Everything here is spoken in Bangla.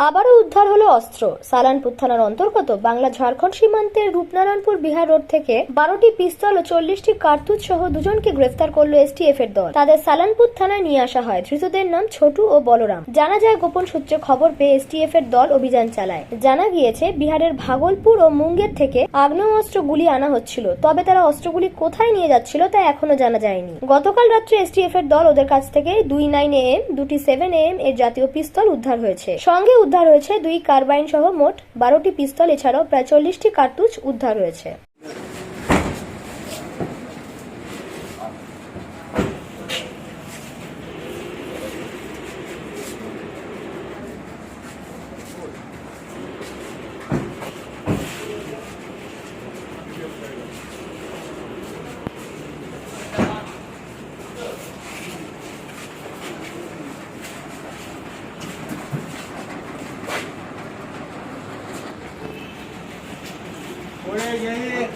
আবারও উদ্ধার হলো অস্ত্র। সালানপুর থানার অন্তর্গত বাংলা ঝাড়খণ্ড সীমান্তের রূপনারায়ণপুর বিহার রোড থেকে বারোটি পিস্তল ও চল্লিশটি কার্তুজ সহ দুজনকে গ্রেফতার করল এসটিএফ এর দল। তাদের সালানপুর থানায় নিয়ে আসা হয়। ধৃতদের নাম ছোটু ও বলরাম। জানা যায়, গোপন সূত্রে খবর পেয়ে এসটিএফ এর দল অভিযান চালায়। জানা গিয়েছে, বিহারের ভাগলপুর ও মুঙ্গের থেকে আগ্নেয়াস্ত্র গুলি আনা হচ্ছিল। তবে তারা অস্ত্রগুলি কোথায় নিয়ে যাচ্ছিল তা এখনও জানা যায়নি। গতকাল রাত্রে এসটিএফ এর দল ওদের কাছ থেকে দুই নাইন এম, দুটি সেভেন এম এর জাতীয় পিস্তল উদ্ধার হয়েছে। সঙ্গে উদ্ধার হয়েছে দুই কার্বাইন সহ মোট বারোটি পিস্তল এছাড়াও প্রায় চল্লিশটি কার্তুজ উদ্ধার হয়েছে यही